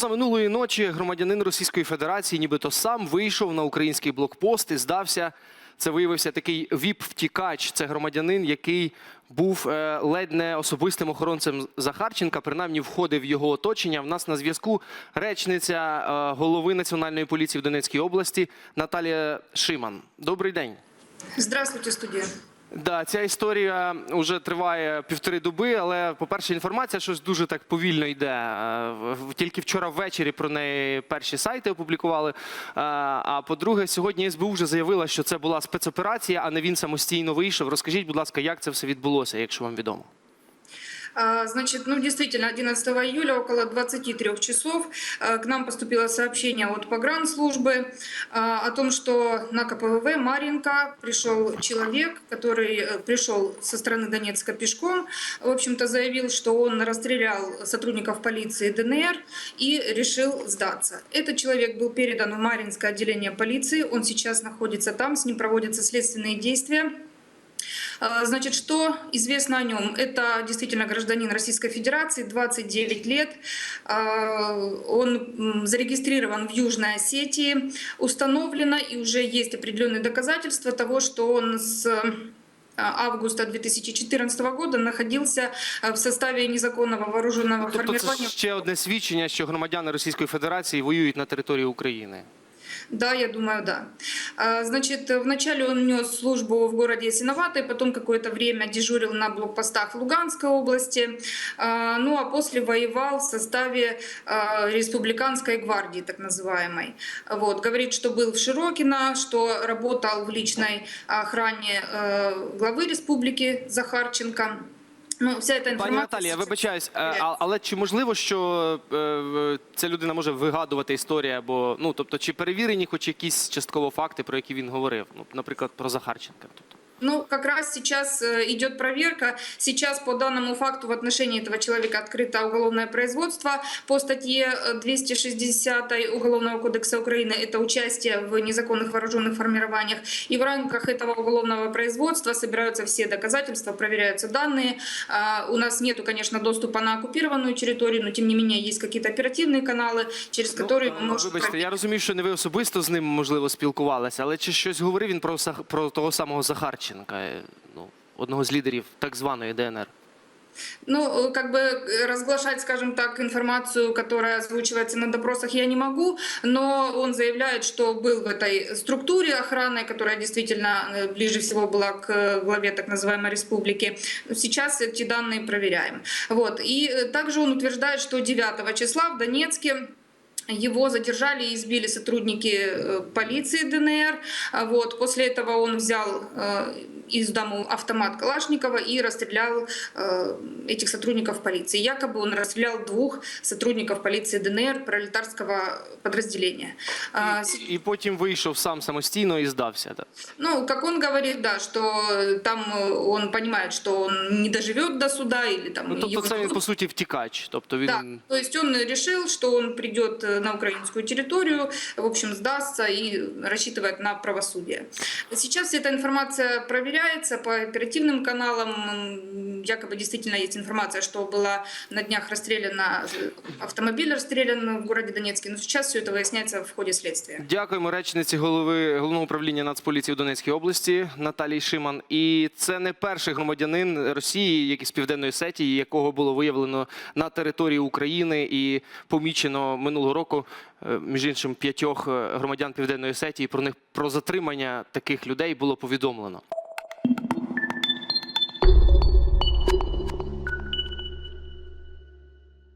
Позаминулої ночі громадянин Російської Федерації, нібито сам вийшов на український блокпост і здався. Це виявився такий віп-втікач. Це громадянин, який був е, ледь не особистим охоронцем Захарченка, принаймні входив в його оточення. В нас на зв'язку речниця е, голови Національної поліції в Донецькій області Наталія Шиман. Добрий день. Здравствуйте, студия. Да, ця історія вже триває півтори доби, але, по-перше, інформація щось дуже так повільно йде. Е, Тільки вчора ввечері про неї перші сайти опублікували. Е, А по-друге, сьогодні СБУ вже заявила, що це була спецоперація, а не він самостійно вийшов. Розкажіть, будь ласка, як це все відбулося, якщо вам відомо. А, Значит, ну действительно, 11 июля около 23 часов а, к нам поступило сообщение от погранслужбы а, о том, что на КПВВ Маринка пришел человек, который э, пришел со стороны Донецка пешком, в общем-то заявил, что он расстрелял сотрудников полиции ДНР и решил сдаться. Этот человек был передан в Маринское отделение полиции, он сейчас находится там, с ним проводятся следственные действия. Значит, что известно о нем? Это действительно гражданин Российской Федерации, 29 лет. Он зарегистрирован в Южной Осетии. Установлено и уже есть определенные доказательства того, что он с августа 2014 года находился в составе незаконного вооруженного Тобто, це формирования. ще одне свідчення, що громадяни Російської Федерації воюють на території України. Да, я думаю, да. А, Значит, вначале он нес службу в городе Ясиноватой, потом какое-то время дежурил на блокпостах Луганской области, А, ну а после воевал в составе а, Республиканской гвардии, так называемой. Вот. Говорит, что был в Широкино, что работал в личной охране главы республики Захарченко. Ну, вся эта Пані. Наталія, вибачаюсь, е, а- але чи можливо, що е, е, ця людина може вигадувати історію, або ну тобто, чи перевірені хоч якісь частково факти, про які він говорив? Ну, наприклад, про Захарченка. Тобто. Ну, как раз сейчас э, идет проверка. Сейчас по данному факту в отношении этого человека открыто уголовное производство по статье э, 260 Уголовного кодекса Украины. Это участие в незаконных вооруженных формированиях. И в рамках этого уголовного производства собираются все доказательства, проверяются данные. А, У нас нету, конечно, доступа на оккупированную территорию, но тем не менее есть какие-то оперативные каналы, через которые мы Ну, можем Вибачте, я розумію, що не ви особисто з ним можливо спілкувалися, але чи щось говорив він про Сах- про того самого Захарченка, е, ну одного з лідерів так званої ДНР? Ну, э, как бы э, разглашать, скажем так, информацию, которая озвучивается на допросах, я не могу, но он заявляет, что был в этой структуре охраны, которая действительно э, ближе всего была к э, главе так называемой республики. Сейчас эти данные проверяем. Вот. И э, также он утверждает, что 9 числа в Донецке его задержали и избили сотрудники э, полиции ДНР. А Вот. После этого он взял э, из дому автомат Калашникова и расстрелял э, этих сотрудников полиции. Якобы он расстрелял двух сотрудников полиции ДНР пролетарского подразделения. А, с- І потім вийшов сам самостійно і здався. Так. Ну, как он говорит, да, что там э, он понимает, что он не доживет до суда или там Ну тобто, его це він суд по суті втікач. Тобто він Да, то есть он решил, что он придет э, на украинскую территорию, в общем, сдастся и рассчитывает на правосудие. Сейчас вся эта информация проверяется по оперативным каналам. М, Якобы действительно есть информация, что была на днях расстреляна, э, автомобиль расстрелян в городе Донецке. Но сейчас все это выясняется в ходе следствия. Дякуємо речниці голови головного управління Нацполіції в Донецькій області Наталії Шиман. І це не перший громадянин Росії, який з південної Осетії, якого було виявлено на території України і помічено минулого року, е, між іншим, п'ятьох е, громадян Південної Осетії. Про них про затримання таких людей було повідомлено.